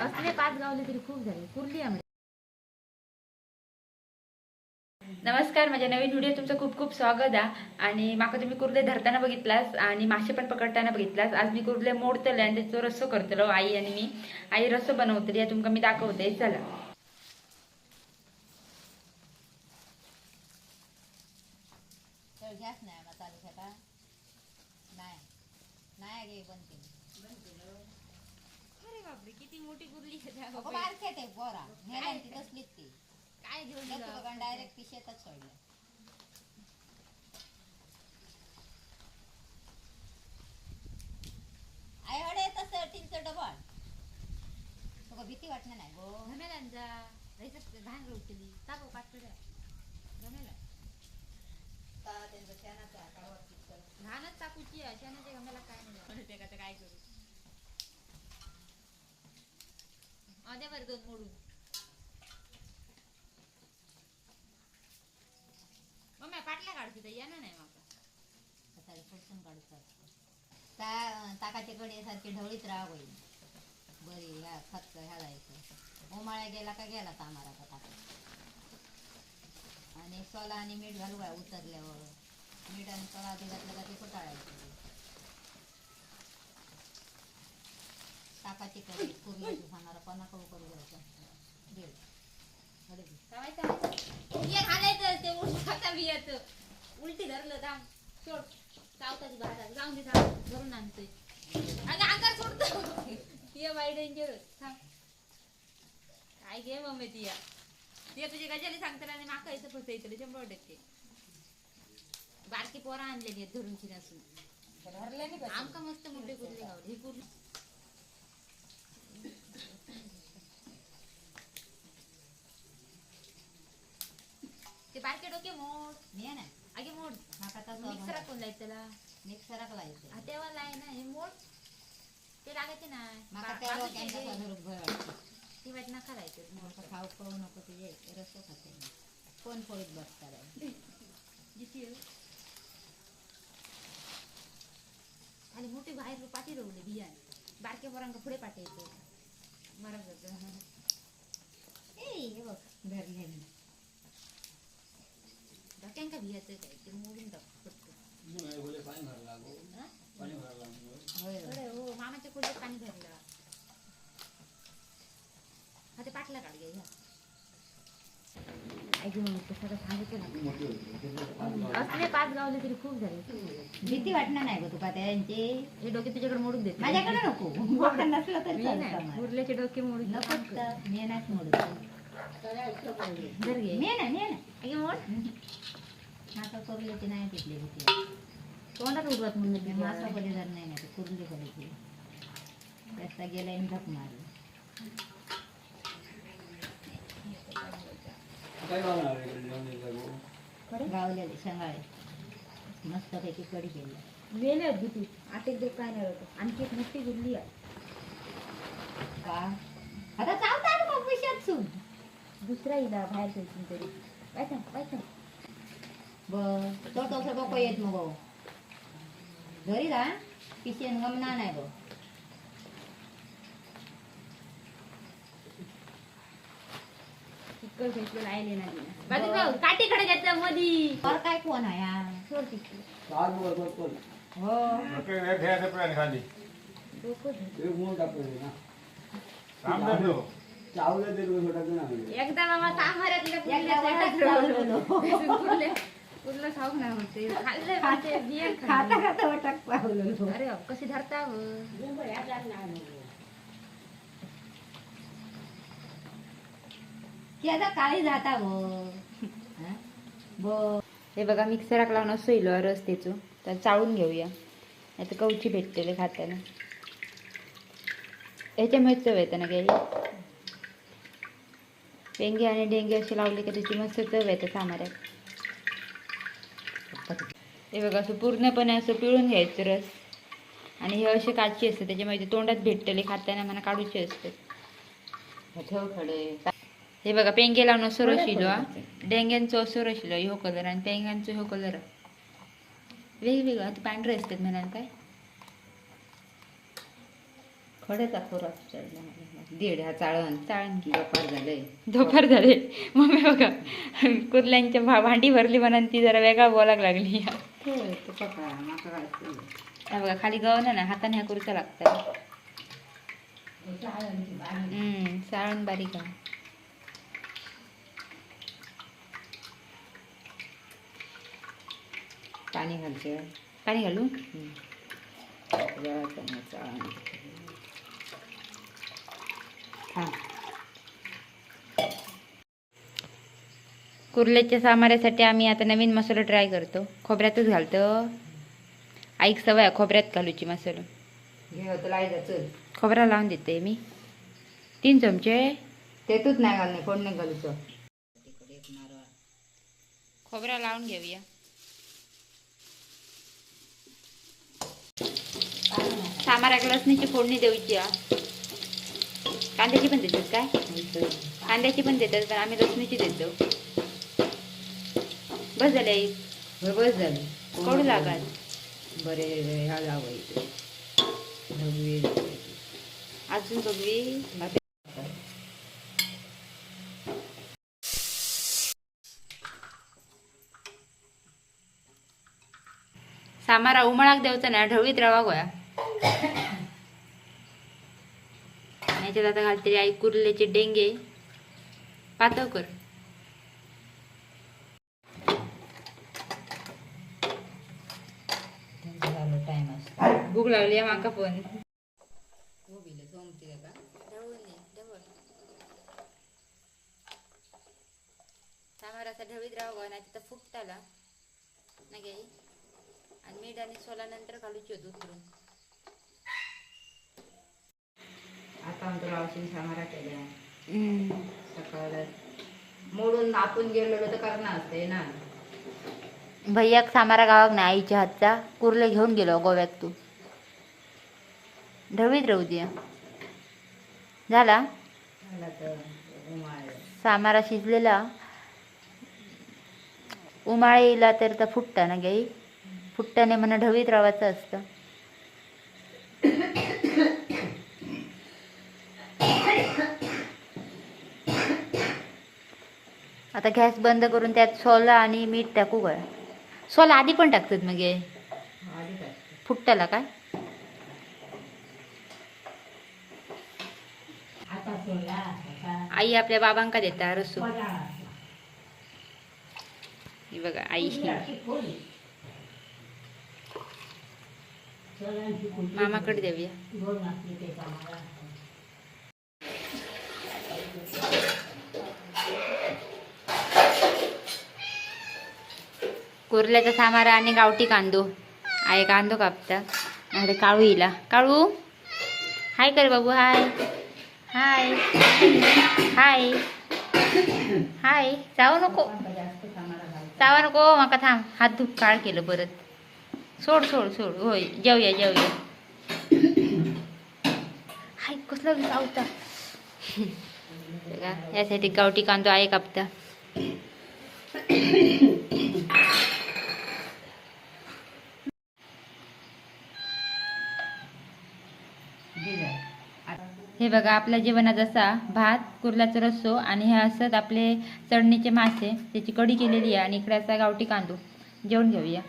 असले पाच गावले तरी खूप झाले कुर्ली आम्ही नमस्कार माझ्या नवीन व्हिडिओ तुमचं खूप खूप स्वागत आहे. आणि माका तुम्ही कुर्ले धरताना बघितलास आणि मासे पण पकडताना बघितलास. आज मी कुर्ले मोडतले आणि त्याचो रस्सो करतलो आई आणि मी. आई रस्सो बनवतली या तुमका मी दाखवते. चला. तर घ्यास नाही आम्हाला चालू शका नाही अरे बापरे किती मोठी कुर्ली अगं बारके ते बोरा नेल्या ती तसलीच ती. काय घेऊन डायरेक्ट ती शेतात सोडलं. आई हडे तसं टीमचं डबल. तुका भीती वाटणार नाही गो. घमेलांचा राहायचं घाण रोवतली टाको पाठवल्या घमेला आता त्यांचं शेणाचं आकार वरतीच करत. घाणच टाकूची अशाने घमेला काय नाही ते काय करू? अद्या बरं दोन मोडून. मम्मी पाटल्या काढते तर येणार नाही माका आता फडसून काढतात ता ताकाचे कडे सारखे ढवळीत राहा होईल बरी ह्या खत ह्या जायचं उमाळ्या गेला का गेला तामारा का ताका. आणि सोला आणि मीठ घालू काय उतरल्यावर. मीठ आणि सोला आधी घातलं का ते कुटाळायचं ताकाची कडी कुर्ल्याची सांगणार पन्ना करू करू घ्यायचं दे. घालायचं ते उलट खाता बियाचं. उलटी धरलं दाम सोड. चावताची भाता जाऊन दे धरून आणतोय. आणि अंगार सोडतो. ये बाय डेंजर थांब. काय घे मम्मी तिया तिया तुझी गजाली सांगताना आणि माका इथं फसायचं शंभर टक्के. बारकी पोरा आणलेली आहेत धरून चिरासून आमका मस्त मोठे कुर्ले गावले. ही कुर्ली ते बारके डोके मोड. ने ना आगे मोड. माका मिक्सरात तसं कोण लायत त्याला. मिक्सराक लायचं हा, तेव्हा लाय ना हे मोड. ते लागायचे ना. माका त्या ती वाट नका लायचं मोठं खाऊ खाऊ नको तुझे रसो खाते. कोण पोळीत बसता रे? जिथे आणि मोठी बाहेर पाठी रवले बियाण. बारक्या पोरांका पुढे पाठायचं जातं. ए हे बघ धरले मी. डोक्यांका बियाचं काय? ते मोडून टाक. हा? हो. मामाच्या खोलीत पाणी भरलं. हा ते पाटला काढ घ्या असले पाच गावले तरी खूप झाले. भीती वाटणार नाही ग तुका त्यांची. हे डोके तुझ्याकडे मोडून देते. माझ्याकडे नको. नसलं तर नाही. उरल्याचे डोके मोडून नको मी नाहीच मोडत धर घे. मी ना मी ना मोड. मासा कुर्ल्याची नाही तिथली भीती. तोंडात उडवत म्हणून मासा कधी धर नाही ना कुर्ली कधीची रस्ता गेला आणि धक मारली. शेंगाळे मस्तपैकी केली. भीती आठ एक काय नाही होतं. आणखी एक मोठी गुल्ली आहे. का? आता मग सून. दुसरा इला बाहेर जायचं तरी. सांग बर. तो तसं बघ येत मग घरी जा किशन गमना नाही बघ चिकल घेतलेलं आयले ना बाजू जाऊ काठीकडे घेतलं मधी और काय कोण आहे हा? सोड तिकडे हो खाली डोकं धर. एकदा मामा सामऱ्यातल्या एकदा वाटत कुर्ल्याचं चावलेलो. कुर्ल्या- कुर्लं खाऊ नाही होते खाल्ले खाते बियर खाता खाता वटक पावलेलो अरे बाप, कशी धरता ती आता काळी जाता हा? बो हे बघा मिक्सराक लावून असं येलो रस त्याचो. तर चाळून घेऊया. नाही तर कवची भेटलेले खाताना. ह्याच्यामुळे चव येते ना घ्यायला. पेंगे आणि डेंगे असे लावले की त्याची मस्त चव येते सामाऱ्यात हे बघा असं पूर्णपणे असं पिळून घ्यायचं रस. आणि हे असे काची असते त्याच्यामुळे ते तोंडात भेटलेले खाताना मला काढूचे असते. ठेव खडे. हे बघा पेंगे लावून असं रशिलो हा. डेंग्यांचो असं रशिलो ह्यो कलर आणि पेंग्यांचो ह्यो कलर वेगवेगळं ते पांढरे असतात म्हणाल काय? मला. दीड हा चाळण. चाळण की. दुपार झालंय. दुपार झाले मम्मी बघा कुर्ल्यांच्या भा भांडी भरली म्हणून ती जरा वेगळा बोलायला लागली. बघा खाली गवलं ना हाताने ह्या करूचा लागतं चाळणची बाई. हम्म, साळण बारीक आहे. पाणी घालते. पाणी घालू थांब कुर्ल्याच्या सामाऱ्यासाठी आम्ही आता नवीन मसाला ट्राय करतो. खोबऱ्यातच घालतो. ऐक सवय खोबऱ्यात घालूची मसाला. खोबरा लावून देते मी. तीन चमचे. तेतूच नाही घालणे कोण नाही घालूचं खोबरा लावून घेऊया. सामाराक लसणीची फोडणी द्यायची. कांद्याची पण देतात काय? कांद्याची पण देतात पण आम्ही लसणीची देतो. बस झाले आई. बस झाली. कडू लागाल? बरे ह्या लावायचे अजून बघवी सामारा उमळाक देवचा ना ढवळीत रवा गोया याच्यात आता घालते आई कुर्ल्याचे डेंगे. पातळ कर. भूक लागली आहे माका पण. कोबीला सोमते का सामार असा ढवळीत रवा गोया नाही तिथं फुकताला नाही आणि मीठ आणि सोला नंतर घालूची होत उतरून. आता आमचं गावची सामारा केल्या सकाळ मोडून आपण गेलेलो तर करणार असते ना. भैयाक सामारा गावाक ना आईच्या हातचा. कुर्ले घेऊन गेलो गोव्यात तू. ढवळीत राहू दे. झाला? उमाळ सामारा शिजलेला. उमाळीला तर तर फुटता ना गाई? फुटताने म्हणा ढवळीत रावायचं असतं. आता गॅस बंद करून त्यात सोला आणि मीठ टाकू काय सोला आधी पण टाकतात मग हे? आधी काय? आई आपल्या बाबांका देता रसू ही बघा आई मामाकडे देऊया. कुर्ल्याचा सामारा आणि गावठी कांदो. आहे कांदो कापता. अरे काळू येला काळू? हाय कर बाबू हाय. हाय. हाय. हाय. जाऊ नको. जावा नको माका थांब. हात धूप काळ केलं परत. सोड सोड सोड. होय जेवूया जेवूया. हाय कसलं गावता यासाठी गावठी कांदो आहे कापता घे जा. आता हे बघा आपल्या जेवणात जसा भात कुर्ल्याचा रस्सो आणि हे असत आपले चढणीचे मासे त्याची कढी केलेली आहे आणि इकडे असा गावठी कांदो. जेवण घेऊया.